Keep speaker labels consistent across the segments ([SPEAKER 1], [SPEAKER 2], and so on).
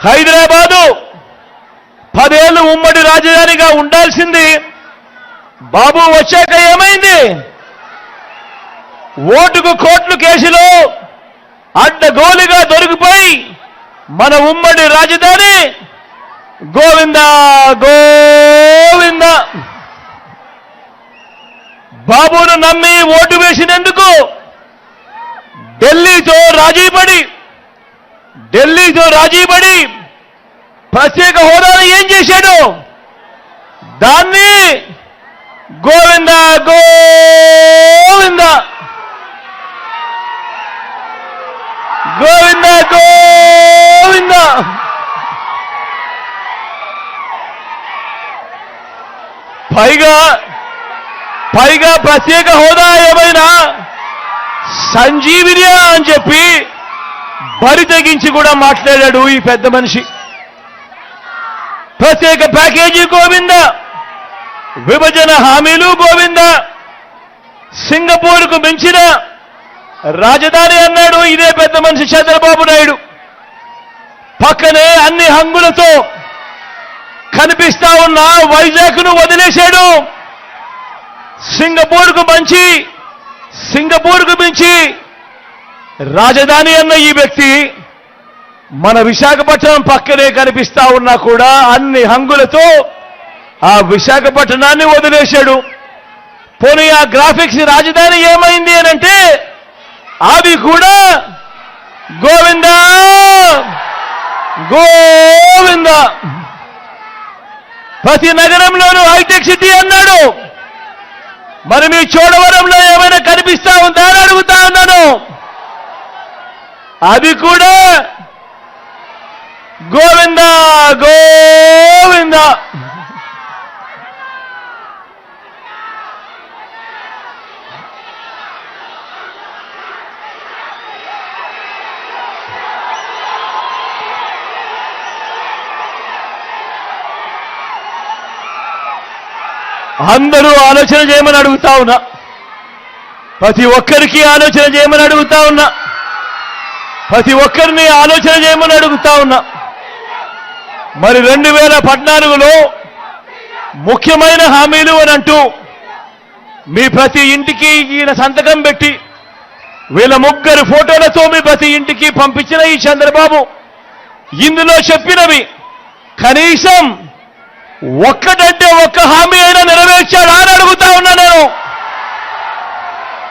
[SPEAKER 1] హైదరాబాదు పదేళ్ళు ఉమ్మడి రాజధానిగా ఉండాల్సింది. బాబు వచ్చాక ఏమైంది? ఓటుకు కోట్లు కేసులో అడ్డగోలుగా దొరికిపోయి మన ఉమ్మడి రాజధాని గోవింద గోవింద. బాబును నమ్మి ఓటు వేసినందుకు ఢిల్లీతో రాజీపడి ఢిల్లీతో రాజీపడి ప్రత్యేక హోదాను ఏం చేశాడు? దాన్ని గోవింద గోవింద. గోవింద గోవింద. పైగా పైగా ప్రత్యేక హోదా ఏమైనా సంజీవినియా అని చెప్పి బరి తెగించి కూడా మాట్లాడాడు ఈ పెద్ద మనిషి. ప్రత్యేక ప్యాకేజీ గోవింద విభజన హామీలు గోవింద సింగపూర్కు మించిన రాజధాని అన్నాడు ఇదే పెద్ద మనిషి చంద్రబాబు నాయుడు. పక్కనే అన్ని హంగులతో కనిపిస్తా ఉన్న వైజాగ్ను వదిలేశాడు. సింగపూర్కు మంచి సింగపూర్కు మించి రాజధాని అన్న ఈ వ్యక్తి మన విశాఖపట్నం పక్కనే కనిపిస్తా ఉన్నా కూడా అన్ని హంగులతో ఆ విశాఖపట్నాన్ని వదిలేశాడు. పోనీ ఆ గ్రాఫిక్స్ రాజధాని ఏమైంది అని అంటే కూడా గోవింద! గోవింద! ప్రతి నగరంలోనూ హైటెక్ సిటీ అన్నాడు. మరి మీ చోడవరంలో ఏమైనా కనిపిస్తా ఉందా అని అడుగుతా ఉన్నాను. అది కూడా గోవింద గోవింద. అందరూ ఆలోచన చేయమని అడుగుతా ఉన్నా. ప్రతి ఒక్కరికి ఆలోచన చేయమని అడుగుతా ఉన్నా. ప్రతి ఒక్కరిని ఆలోచన చేయమని అడుగుతా ఉన్నా. మరి రెండు వేల పద్నాలుగులో ముఖ్యమైన హామీలు అని అంటూ మీ ప్రతి ఇంటికి ఈయన సంతకం పెట్టి వీళ్ళ ముగ్గురు ఫోటోలతో మీ ప్రతి ఇంటికి పంపించిన ఈ చంద్రబాబు ఇందులో చెప్పినవి కనీసం ఒక్కటంటే ఒక్క హామీ అయినా నెరవేర్చాడా అని అడుగుతా ఉన్నా నేను.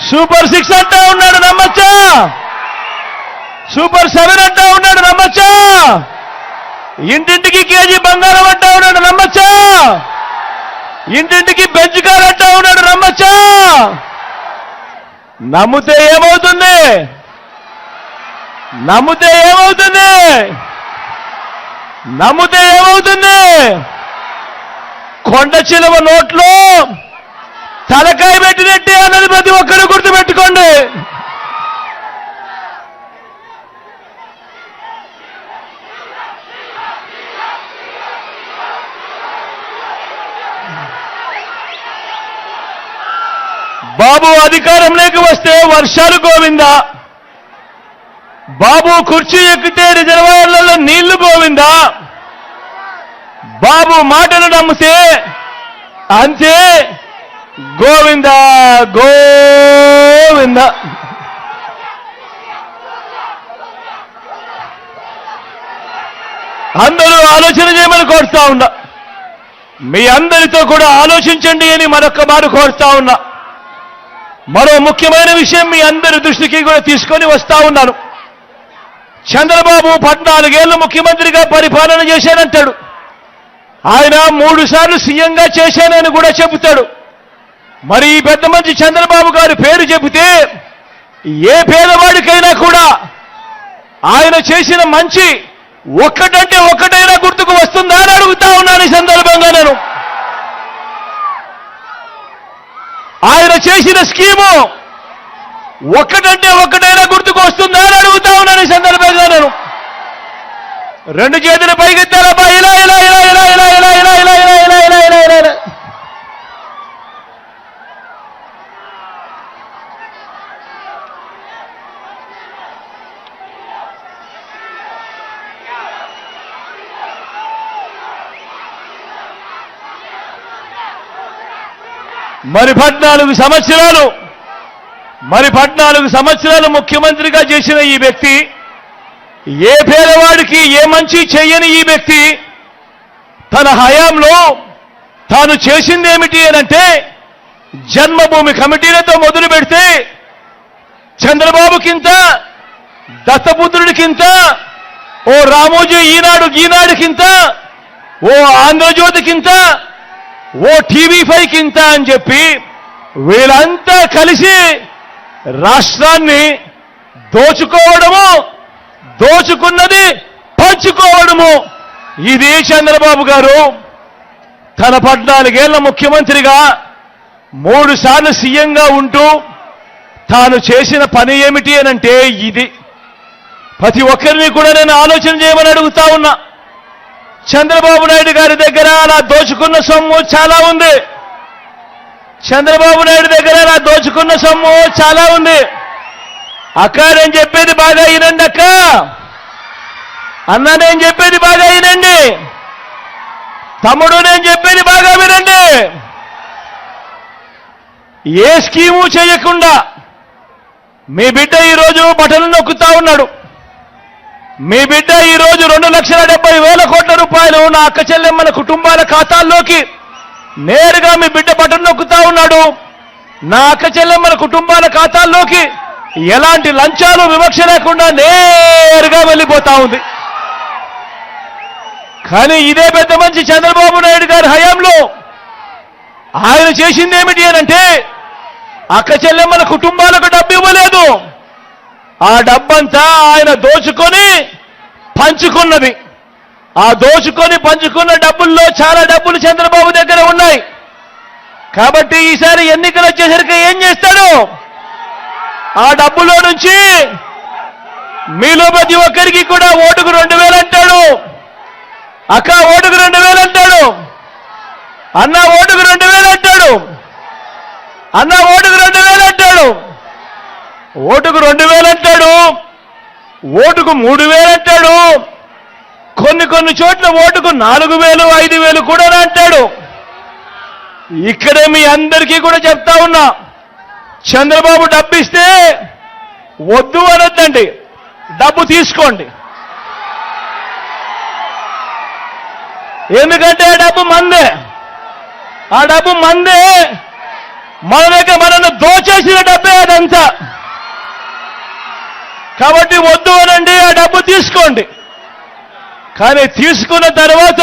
[SPEAKER 1] సూపర్ సిక్స్ అంటా ఉన్నాడు నమ్మచ్చా. సూపర్ సెవెన్ అంటా ఉన్నాడు నమ్మచ్చా. ఇంటింటికి కేజీ బంగారం అంటా ఉన్నాడు నమ్మచ్చా. ఇంటింటికి బెంచ్ కార్ అంటా ఉన్నాడు నమ్మచ్చా. నమ్మితే ఏమవుతుంది? నమ్మితే ఏమవుతుంది? నమ్మితే ఏమవుతుంది? కొండ చిలువ నోట్లో పెట్టినట్టే ప్రతి ఒక్కరు గుర్తుపెట్టుకోండి. బాబు అధికారంలోకి వస్తే వర్షాలు గోవిందా. బాబు కుర్చీ ఎక్కితే రిజర్వాయర్లలో నీళ్ళు గోవిందా. బాబు మాటను నమ్మితే అంతే. గోవింద గోవింద. అందరూ ఆలోచన చేయమని కోరుతా ఉన్నా. మీ అందరితో కూడా ఆలోచించండి అని మరొక మారు కోరుతా ఉన్నా. మరో ముఖ్యమైన విషయం మీ అందరి దృష్టికి కూడా తీసుకొని వస్తా ఉన్నాను. చంద్రబాబు పద్నాలుగేళ్ళు ముఖ్యమంత్రిగా పరిపాలన చేశానంటాడు ఆయన మూడు సార్లు సీఎంగా చేశానని కూడా చెబుతాడు. మరి ఈ పెద్ద మంచి చంద్రబాబు గారి పేరు చెబితే ఏ పేదవాడికైనా కూడా ఆయన చేసిన మంచి ఒక్కటంటే ఒక్కటైనా గుర్తుకు వస్తుందా అని అడుగుతా ఉన్నాను ఈ సందర్భంగా నేను ఆయన చేసిన స్కీము ఒక్కటంటే ఒక్కటైనా గుర్తుకు వస్తుందా అని అడుగుతా ఉన్నాను ఈ సందర్భంగా నేను రెండు చేతులు పైకెత్తారబ్బా ఇలా ఇలా ఇలా ఇలా ఇలా ఇలా ఇలా ఇలా ఇలా ఇలా ఇలా ఇలా ఇలా మరి పద్నాలుగు సంవత్సరాలు మరి పద్నాలుగు సంవత్సరాలు ముఖ్యమంత్రిగా చేసిన ఈ వ్యక్తి ఏ పేదవాడికి ఏ మంచి చేయని ఈ వ్యక్తి తన హయాంలో తాను చేసిందేమిటి అనంటే జన్మభూమి కమిటీలతో మొదలు పెడితే చంద్రబాబుకింత దత్తపుత్రుడికింత ఓ రామోజీ ఈనాడు ఈనాడుకింత ఓ ఆంధ్రజ్యోతికింత ఓ టీవీ ఫైవ్ కింత అని చెప్పి వీళ్ళంతా కలిసి రాష్ట్రాన్ని దోచుకోవడము దోచుకున్నది పంచుకోవడము. ఇది చంద్రబాబు గారు తన పద్నాలుగేళ్ళ ముఖ్యమంత్రిగా మూడు సార్లు సీఎంగా ఉంటూ తాను చేసిన పని ఏమిటి అనంటే ఇది. ప్రతి ఒక్కరిని కూడా నేను ఆలోచన చేయమని అడుగుతా ఉన్నా. చంద్రబాబు నాయుడు గారి దగ్గర అలా దోచుకున్న సొమ్ము చాలా ఉంది. చంద్రబాబు నాయుడు దగ్గర అలా దోచుకున్న సొమ్ము చాలా ఉంది. అక్క నేను చెప్పేది బాగా వినండి అక్క. అన్న నేను చెప్పేది బాగా వినండి. తమ్ముడు నేను చెప్పేది బాగా వినండి. ఏ స్కీము చేయకుండా మీ బిడ్డ ఈరోజు బటన్ నొక్కుతా ఉన్నాడు. మీ బిడ్డ ఈరోజు రెండు లక్షల డెబ్బై వేల కోట్ల రూపాయలు నా అక్క చెల్లెమ్మల కుటుంబాల ఖాతాల్లోకి నేరుగా మీ బిడ్డ బటన్ నొక్కుతా ఉన్నాడు. నా అక్క చెల్లెమ్మల కుటుంబాల ఖాతాల్లోకి ఎలాంటి లంచాలు వివక్ష లేకుండా నేరుగా వెళ్ళిపోతా ఉంది. కానీ ఇదే పెద్ద మంచి చంద్రబాబు నాయుడు గారి హయాంలో ఆయన చేసింది ఏమిటి అనంటే అక్క చెల్లెమ్మల కుటుంబాలకు డబ్బు ఇవ్వలేదు. ఆ డబ్బంతా ఆయన దోచుకొని పంచుకున్నది. ఆ దోచుకొని పంచుకున్న డబ్బుల్లో చాలా డబ్బులు చంద్రబాబు దగ్గర ఉన్నాయి. కాబట్టి ఈసారి ఎన్నికలు వచ్చేసరికి ఏం చేస్తాడు? ఆ డబ్బులో నుంచి మీలో ప్రతి ఒక్కరికి కూడా ఓటుకు రెండు వేలు అంటాడు. అక్క ఓటుకు రెండు వేలు అంటాడు. అన్న ఓటుకు రెండు వేలు అంటాడు. అన్న ఓటుకు రెండు వేలు అంటాడు. ఓటుకు రెండు వేలు అంటాడు. ఓటుకు మూడు వేలు అంటాడు. కొన్ని కొన్ని చోట్ల ఓటుకు నాలుగు వేలు ఐదు వేలు కూడా అంటాడు. ఇక్కడే మీ అందరికీ కూడా చెప్తా ఉన్నా చంద్రబాబు డబ్బిస్తే వద్దు అనొద్దండి. డబ్బు తీసుకోండి. ఎందుకంటే ఆ డబ్బు మందే. ఆ డబ్బు మందే. మన దగ్గర మనల్ని దోచేసిన డబ్బే అదంతా. కాబట్టి వద్దు అనండి ఆ డబ్బు తీసుకోండి. కానీ తీసుకున్న తర్వాత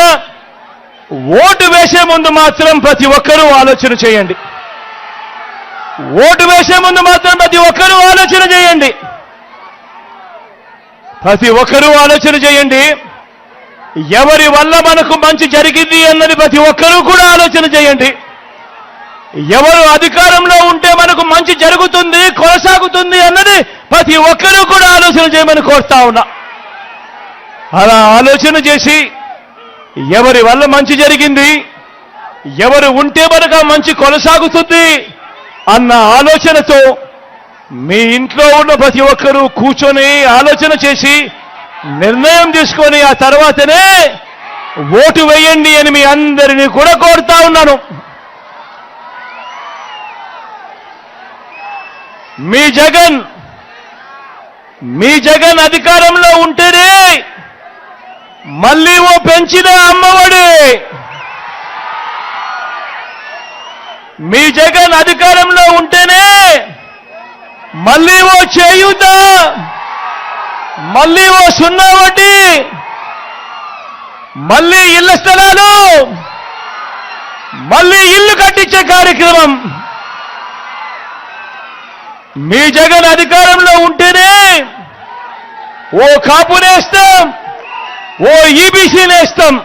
[SPEAKER 1] ఓటు వేసే ముందు మాత్రం ప్రతి ఒక్కరూ ఆలోచన చేయండి. ఓటు వేసే ముందు మాత్రం ప్రతి ఒక్కరూ ఆలోచన చేయండి. ప్రతి ఒక్కరూ ఆలోచన చేయండి. ఎవరి వల్ల మనకు మంచి జరిగింది అన్నది ప్రతి ఒక్కరూ కూడా ఆలోచన చేయండి. ఎవరు అధికారంలో ఉంటే మనకు మంచి జరుగుతుంది కొనసాగుతుంది అన్నది ప్రతి ఒక్కరూ కూడా ఆలోచన చేయమని కోరుతా ఉన్నా. అలా ఆలోచన చేసి ఎవరి వల్ల మంచి జరిగింది ఎవరు ఉంటే మనకు మంచి కొనసాగుతుంది అన్న ఆలోచనతో మీ ఇంట్లో ఉన్న ప్రతి ఒక్కరూ కూర్చొని ఆలోచన చేసి నిర్ణయం తీసుకొని ఆ తర్వాతనే ఓటు వేయండి అని మీ అందరినీ కూడా కోరుతా ఉన్నాను. మీ జగన్ మీ జగన్ అధికారంలో ఉంటేనే మళ్ళీ ఓ పెంచిన అమ్మఒడి. మీ జగన్ అధికారంలో ఉంటేనే మళ్ళీ ఓ చేయుత మళ్ళీ ఓ సున్నా వడ్డీ మళ్ళీ ఇళ్ళ స్థలాలు మళ్ళీ ఇల్లు కట్టించే కార్యక్రమం. మీ జగన్ అధికారంలో ఉంటేనే ఓ కాపు నేస్తాం ఓ ఈబీసీ నేస్తాం.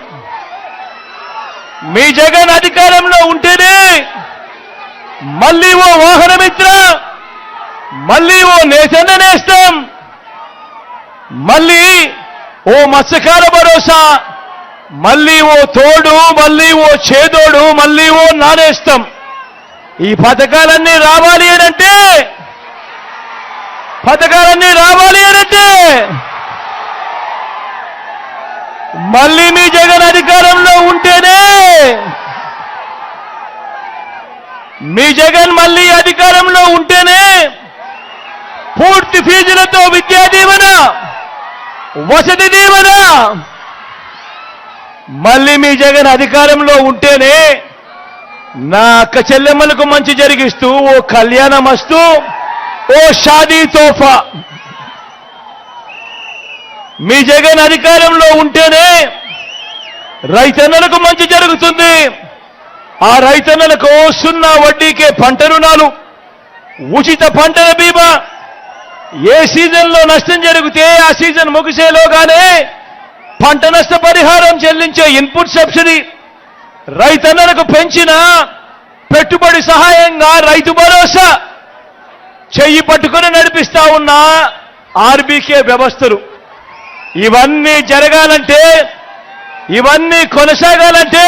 [SPEAKER 1] మీ జగన్ అధికారంలో ఉంటేనే మళ్ళీ ఓ వాహనమిత్ర మళ్ళీ ఓ నేసన్న నేస్తాం మళ్ళీ ఓ మత్స్యకార భరోసా మళ్ళీ ఓ తోడు మళ్ళీ ఓ చేదోడు మళ్ళీ ఓ నానేస్తాం. ఈ పథకాలన్నీ రావాలి అంటే పథకాలన్నీ రావాలి అనంటే మళ్ళీ మీ జగన్ అధికారంలో ఉంటేనే మీ జగన్ మళ్ళీ అధికారంలో ఉంటేనే పూర్తి ఫీజులతో విద్యా దీవెన వసతి దీవెన మళ్ళీ మీ జగన్ అధికారంలో ఉంటేనే నా అక్క చెల్లెమ్మలకు మంచి జరిగిస్తూ ఓ కళ్యాణమస్తు. ఓ షాదీ తోఫా. మీ జగన్ అధికారంలో ఉంటేనే రైతన్నలకు మంచి జరుగుతుంది. ఆ రైతన్నలకు సున్నా వడ్డీకే పంట రుణాలు ఉచిత పంటల బీమా. ఏ సీజన్లో నష్టం జరిగితే ఆ సీజన్ ముగిసేలోగానే పంట నష్ట పరిహారం చెల్లించే ఇన్పుట్ సబ్సిడీ. రైతన్నలకు పెంచిన పెట్టుబడి సహాయంగా రైతు భరోసా. చెయ్యి పట్టుకుని నడిపిస్తా ఉన్న ఆర్బీకే వ్యవస్థలు. ఇవన్నీ జరగాలంటే ఇవన్నీ కొనసాగాలంటే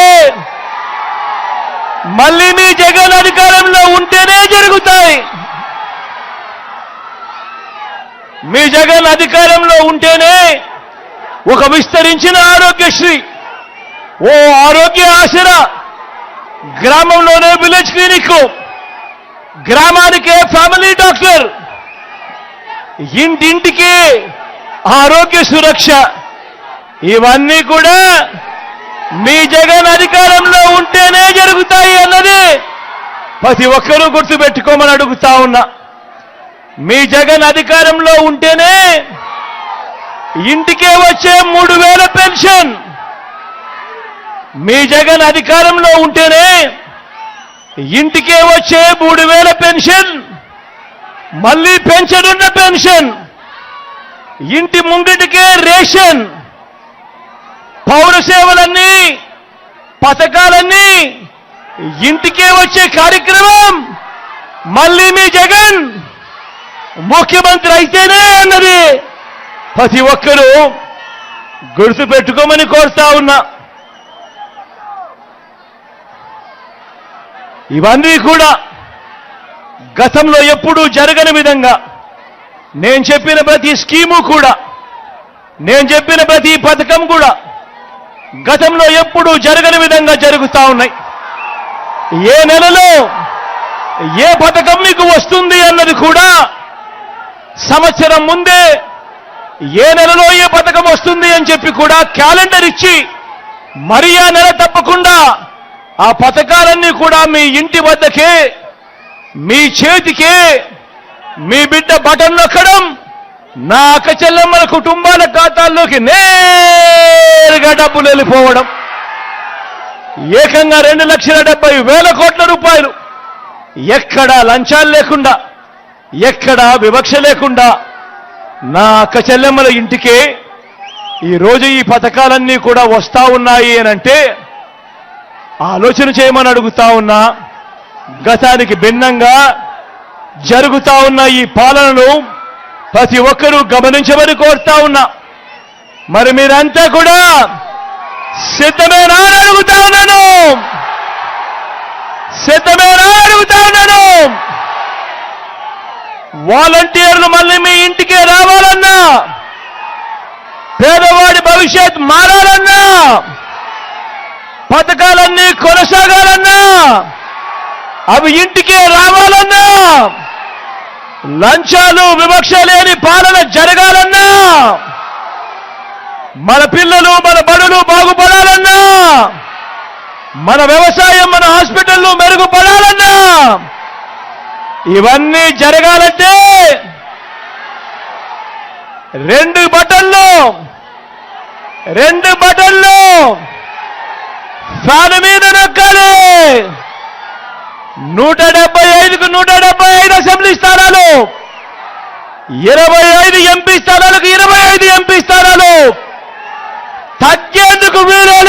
[SPEAKER 1] మళ్ళీ మీ జగన్ అధికారంలో ఉంటేనే జరుగుతాయి. మీ జగన్ అధికారంలో ఉంటేనే ఒక విస్తరించిన ఆరోగ్యశ్రీ ఓ ఆరోగ్య ఆసరా గ్రామంలోనే విలేజ్ క్లినిక్ గ్రామానికే ఫ్యామిలీ డాక్టర్. ఇంటింటికి ఆరోగ్య సురక్ష. ఇవన్నీ కూడా మీ జగన్ అధికారంలో ఉంటేనే జరుగుతాయి అన్నది ప్రతి ఒక్కరూ గుర్తుపెట్టుకోమని అడుగుతా ఉన్నా. మీ జగన్ అధికారంలో ఉంటేనే ఇంటికే వచ్చే మూడు వేల పెన్షన్. మీ జగన్ అధికారంలో ఉంటేనే ఇంటికే వచ్చే మూడు వేల పెన్షన్ మళ్ళీ పెంచనున్న పెన్షన్ ఇంటి ముంగిటికే రేషన్ పౌర సేవలన్నీ పథకాలన్నీ ఇంటికే వచ్చే కార్యక్రమం మళ్ళీ మీ జగన్ ముఖ్యమంత్రి అయితేనే అన్నది ప్రతి ఒక్కరూ గుర్తుపెట్టుకోమని కోరుతా ఉన్నా. ఇవన్నీ కూడా గతంలో ఎప్పుడూ జరగని విధంగా. నేను చెప్పిన ప్రతి స్కీము కూడా నేను చెప్పిన ప్రతి పథకం కూడా గతంలో ఎప్పుడూ జరగని విధంగా జరుగుతూ ఉన్నాయి. ఏ నెలలో ఏ పథకం మీకు వస్తుంది అన్నది కూడా సంవత్సరం ముందే ఏ నెలలో ఏ పథకం వస్తుంది అని చెప్పి కూడా క్యాలెండర్ ఇచ్చి మరి ఆ నెల తప్పకుండా ఆ పథకాలన్నీ కూడా మీ ఇంటి వద్దకే మీ చేతికే మీ బిడ్డ బటన్ నొక్కడం నా అక్కచెల్లెమ్మల కుటుంబాల ఖాతాల్లోకి నేరుగా డబ్బులు వెళ్ళిపోవడం. ఏకంగా రెండు లక్షల డెబ్బై వేల కోట్ల రూపాయలు. ఎక్కడా లంచాలు లేకుండా ఎక్కడా వివక్ష లేకుండా నా అక్క చెల్లెమ్మల ఇంటికే ఈరోజు ఈ పథకాలన్నీ కూడా వస్తా ఉన్నాయి అని అంటే ఆలోచన చేయమని అడుగుతా ఉన్నా గతానికి భిన్నంగా జరుగుతా ఉన్న ఈ పాలనను ప్రతి ఒక్కరూ గమనించమని కోరుతా ఉన్నా. మరి మీరంతా కూడా సిద్ధమేనా అడుగుతా ఉన్నాను. సిద్ధమేనా అడుగుతా ఉన్నాను. వాలంటీర్లు మళ్ళీ మీ ఇంటికే రావాలన్నా పేదవాడి భవిష్యత్ మారాలన్నా పథకాలన్నీ కొనసాగాలన్నా అవి ఇంటికే రావాలన్నా లంచాలు వివక్ష లేని పాలన జరగాలన్నా మన పిల్లలు మన బడులు బాగుపడాలన్నా మన వ్యవసాయం మన హాస్పిటల్లు మెరుగుపడాలన్నా ఇవన్నీ జరగాలంటే రెండు బటన్లు రెండు బటన్లు. దాని మీద నొక్కాలి. నూట డెబ్బై ఐదుకు నూట డెబ్బై ఐదు అసెంబ్లీ స్థానాలు. ఇరవై ఐదు ఎంపీ స్థానాలకు ఇరవై ఐదు ఎంపీ స్థానాలు. తగ్గేందుకు వీలే